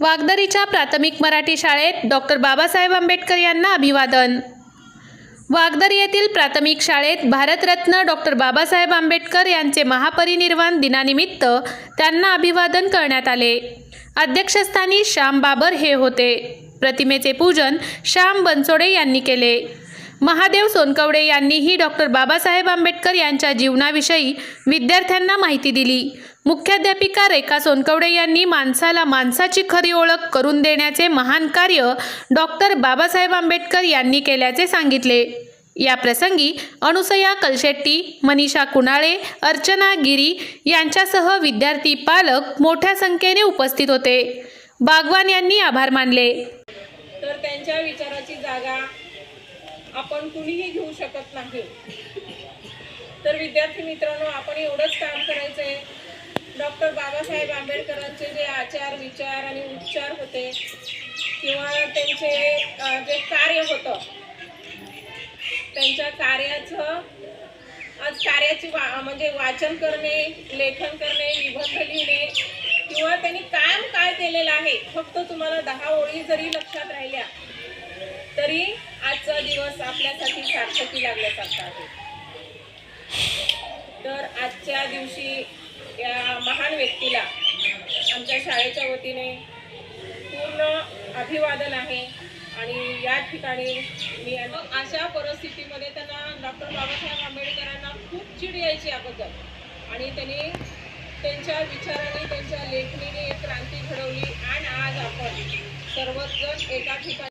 वागदरीच्या प्राथमिक मराठी शाळेत डॉक्टर बाबासाहेब आंबेडकर यांना अभिवादन. वागदर येथील प्राथमिक शाळेत भारतरत्न डॉक्टर बाबासाहेब आंबेडकर यांचे महापरिनिर्वाण दिनानिमित्त त्यांना अभिवादन करण्यात आले. अध्यक्षस्थानी श्याम बाबर हे होते. प्रतिमेचे पूजन श्याम बनसोडे यांनी केले. महादेव सोनकवडे यांनीही डॉक्टर बाबासाहेब आंबेडकर यांच्या जीवनाविषयी विद्यार्थ्यांना माहिती दिली. मुख्याध्यापिका रेखा सोनकवडे यांनी माणसाला माणसाची खरी ओळख करून देण्याचे महान कार्य डॉक्टर बाबासाहेब आंबेडकर यांनी केल्याचे सांगितले. या प्रसंगी अनुसया कलशेट्टी मनीषा कुणाळे अर्चना गिरी यांच्यासह विद्यार्थी पालक मोठ्या संख्येने उपस्थित होते. बागवान यांनी आभार मानले. तर त्यांच्या विचाराची जागा आपण कुणीही घेऊ शकत नाही. तर विद्यार्थी मित्रांनो आपण एवढंच काम करायचं आहे डॉक्टर बाबासाहेब आंबेडकरांचे जे आचार विचार आणि उपचार होते किंवा त्यांचे जे कार्य होतं त्यांच्या कार्याचं आज कार्याची वा म्हणजे वाचन करणे लेखन करणे निबंध लिहिणे किंवा त्यांनी काम काय केलेलं आहे फक्त तुम्हाला दहा ओळी जरी लक्षात राहिल्या तरी आजचा दिवस आपल्यासाठी सार्थकी लागल्यासारखा आहे. तर आजच्या दिवशी या महान व्यक्तीला आमच्या शाळेच्या वतीने पूर्ण अभिवादन आहे आणि या ठिकाणी मी हो, अशा परिस्थितीमध्ये त्यांना डॉक्टर बाबासाहेब आंबेडकरांना खूप चिड यायची अगोदर. आणि त्यांनी त्यांच्या विचाराने त्यांच्या लेखणीने क्रांती घडवली. आणि आज आपण सर्वजण एका ठिकाणी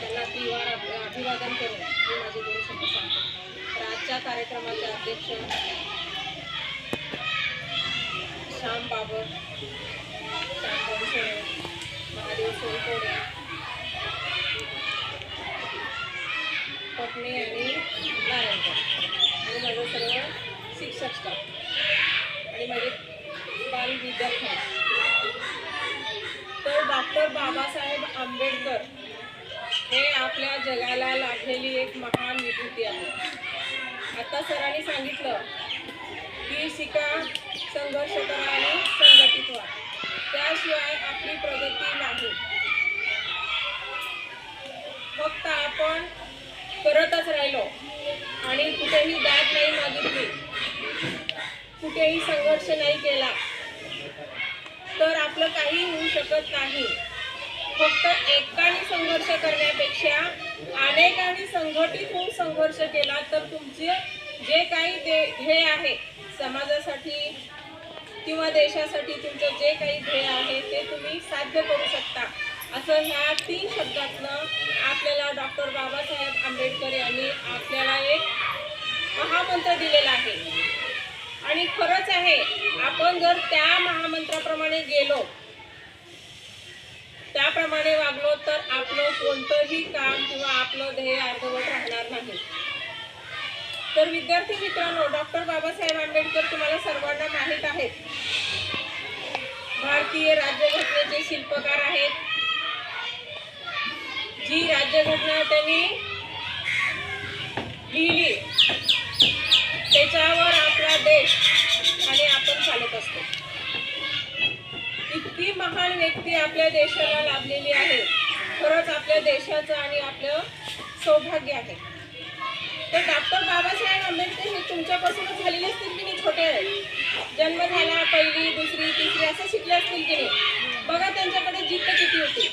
त्यांना तीवार अभ- अभिवादन करून मी माझे दोन शब्द सांगतो तर कार्यक्रमाचे अध्यक्ष श्याम बाबर श्याम बनसोडे महादेव सोनकोडे पटणे आणि नारायणकर आणि माझं सर्व शिक्षक स्टाफ आणि माझे बाल विद्यार्थी. तर डॉक्टर बाबासाहेब आंबेडकर हे आपल्या जगाला लाभलेली एक महान विभूती आहे आता सरांनी सांगितलं की शिका संघर्ष करा आणि संघटित व्हा. त्याशिवाय आपली प्रगती नाही. फक्त आपण करतच राहिलो आणि कुठेही दाद नाही मागितली. कुठेही संघर्ष नाही केला. तर आपलं काही होऊ शकत नाही. फक्त एकाने संघर्ष करण्यापेक्षा अनेकांनी संघटित होऊन संघर्ष केला तर तुमचे जे काही दे ध्येय आहे समाजासाठी किंवा देशासाठी तुमचं जे काही ध्येय आहे ते तुम्ही साध्य करू शकता. असं ह्या तीन शब्दातनं आपल्याला डॉक्टर बाबासाहेब आंबेडकर यांनी आपल्याला एक महामंत्र दिलेला आहे. आणि खरंच आहे आपण जर त्या महामंत्राप्रमाणे गेलो त्याप्रमाणे कोणतंही काम किंवा आपलं ध्येय अर्धवट राहणार नाही. तर विद्यार्थी मित्रांनो डॉक्टर बाबासाहेब आंबेडकर तुम्हाला सर्वांना माहीत आहेत. भारतीय राज्यघटनेचे शिल्पकार आहेत. जी राज्यघटना त्यांनी लिहिली त्याच्यावर आपला देश आणि आपण चालत असतो. इतकी महान व्यक्ती आपल्या देशाला लाभलेली आहे. खरंच आपल्या देशाचं आणि आपलं सौभाग्य आहे. तर डॉक्टर बाबासाहेब आंबेडकर हे तुमच्यापासूनच झालेले असतील की नाही? छोटे जन्म झाला पहिली दुसरी तिसरी असं शिकले असतील की नाही? बघा त्यांच्याकडे जिद्द किती होती.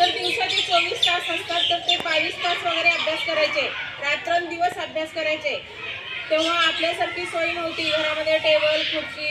तर दिवसाचे चोवीस तास असतात तर ते बावीस तास वगैरे अभ्यास करायचे. रात्रंदिवस अभ्यास करायचे. तेव्हा आपल्यासारखी सोय नव्हती. घरामध्ये टेबल खुर्ची